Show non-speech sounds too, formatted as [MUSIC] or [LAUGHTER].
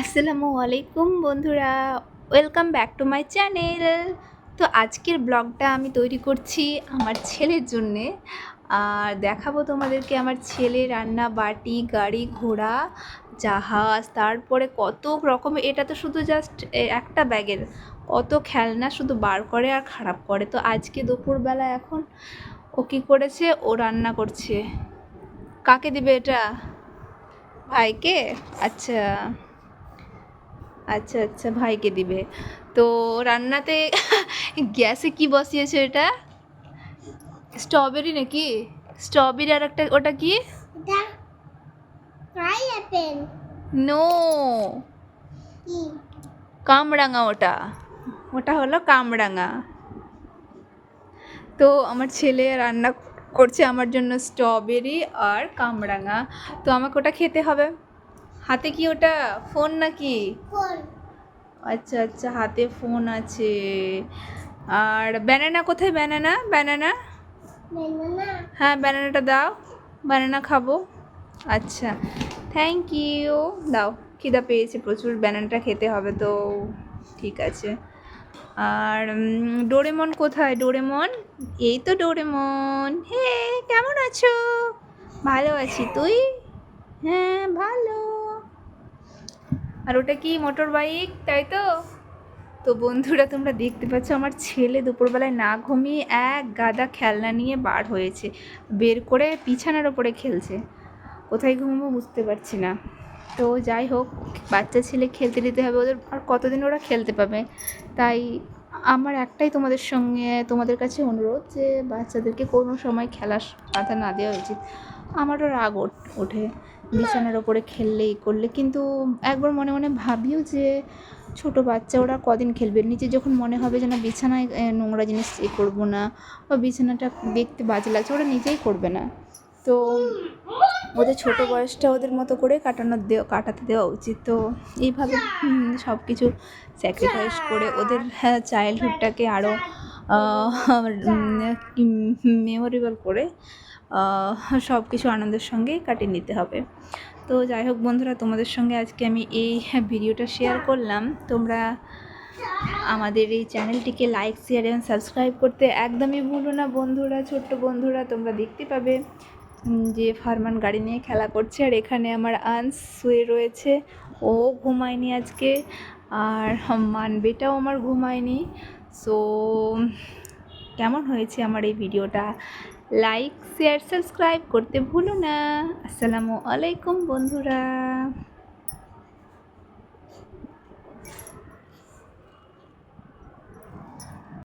আসসালামু আলাইকুম বন্ধুরা welcome back to my channel তো আজকের ব্লগটা আমি তৈরি করছি আমার ছেলের জন্যে। আর দেখাবো তোমাদেরকে আমার ছেলে রান্না, বাটি, গাড়ি, ঘোড়া, জাহাজ, তারপরে কত রকমের এটা তো শুধু জাস্ট একটা ব্যাগের, কত খেলনা শুধু বার করে আর খারাপ করে। তো আজকে দুপুরবেলা এখন ও কী করেছে? ও রান্না করছে। কাকে দিবে এটা? ভাইকে? আচ্ছা। আচ্ছা আচ্ছা ভাইকে দিবে। তো রান্নাতে [LAUGHS] গ্যাসে কি বসিয়েছে এটা? স্ট্রবেরি নাকি? স্ট্রবেরি আর একটা ওটা কি? নো কামরাঙা ওটা। ওটা হলো কামরাঙা। তো আমার ছেলে রান্না করছে আমার জন্য স্ট্রবেরি আর কামরাঙা। তো আমাকে ওটা খেতে হবে। হাতে কি ওটা ফোন নাকি? আচ্ছা আচ্ছা হাতে ফোন আছে। আর ব্যানানা কোথায়? ব্যানানা? ব্যানানা? হ্যাঁ ব্যানানাটা দাও। ব্যানানা খাব। আচ্ছা থ্যাংক ইউ দাও খিদা পেয়েছে প্রচুর ব্যানানাটা খেতে হবে তো। ঠিক আছে। আর ডোরেমন কোথায়? ডোরেমন? এই তো ডোরেমন। হে কেমন আছো? ভালো আছি তুই? হ্যাঁ ভালো। আর ওটা কি মোটর বাইক? তাই তো? তো বন্ধুরা, তোমরা দেখতে পাচ্ছ আমার ছেলে দুপুরবেলায় না ঘুমিয়ে এক গাদা খেলনা নিয়ে বার হয়েছে। বের করে বিছানার ওপরে খেলছে। কোথায় ঘুমবো বুঝতে পারছি না। তো যাই হোক, বাচ্চা ছেলে খেলতে দিতে হবে ওদের। আর কতদিন ওরা খেলতে পাবে? তাই আমার একটাই তোমাদের সঙ্গে, তোমাদের কাছে অনুরোধ যে বাচ্চাদেরকে কোনো সময় খেলার বাধা না দেওয়া উচিত। আমারও রাগ ওঠ- ওঠে। বিছানার ওপরে খেললে এই করলে। কিন্তু একবার মনে মনে ভাবিও যে ছোট বাচ্চা ওরা কদিন খেলবে? নিজে যখন মনে হবে যে না, বিছানায় নোংরা জিনিস এ করব না বা বিছানাটা দেখতে বাজে লাগছে, ওরা নিজেই করবে না। তো ওদের ছোট বয়সটা ওদের মতো করে কাটানো দেওয়া কাটাতে দেওয়া উচিত। তো এইভাবে সব কিছু স্যাক্রিফাইস করে ওদের চাইল্ডহুডটাকে আরও মেমোরেবল করে সব কিছু আনন্দের সঙ্গে কাটিয়ে নিতে হবে। তো যাই হোক বন্ধুরা, তোমাদের সঙ্গে আজকে আমি এই ভিডিওটা শেয়ার করলাম। তোমরা আমাদের এই চ্যানেলটিকে লাইক শেয়ার এবং সাবস্ক্রাইব করতে একদমই ভুলো না বন্ধুরা, ছোট্ট বন্ধুরা। তোমরা দেখতে পাবে যে ফারমান গাড়ি নিয়ে খেলা করছে আর এখানে আমার আন্স শুয়ে রয়েছে। ও ঘুমায়নি আজকে আর মানবেটাও আমার ঘুমায়নি। সো কেমন হয়েছে আমার এই ভিডিওটা? লাইক শেয়ার সাবস্ক্রাইব করতে ভুলো না। আসসালামু আলাইকুম বন্ধুরা।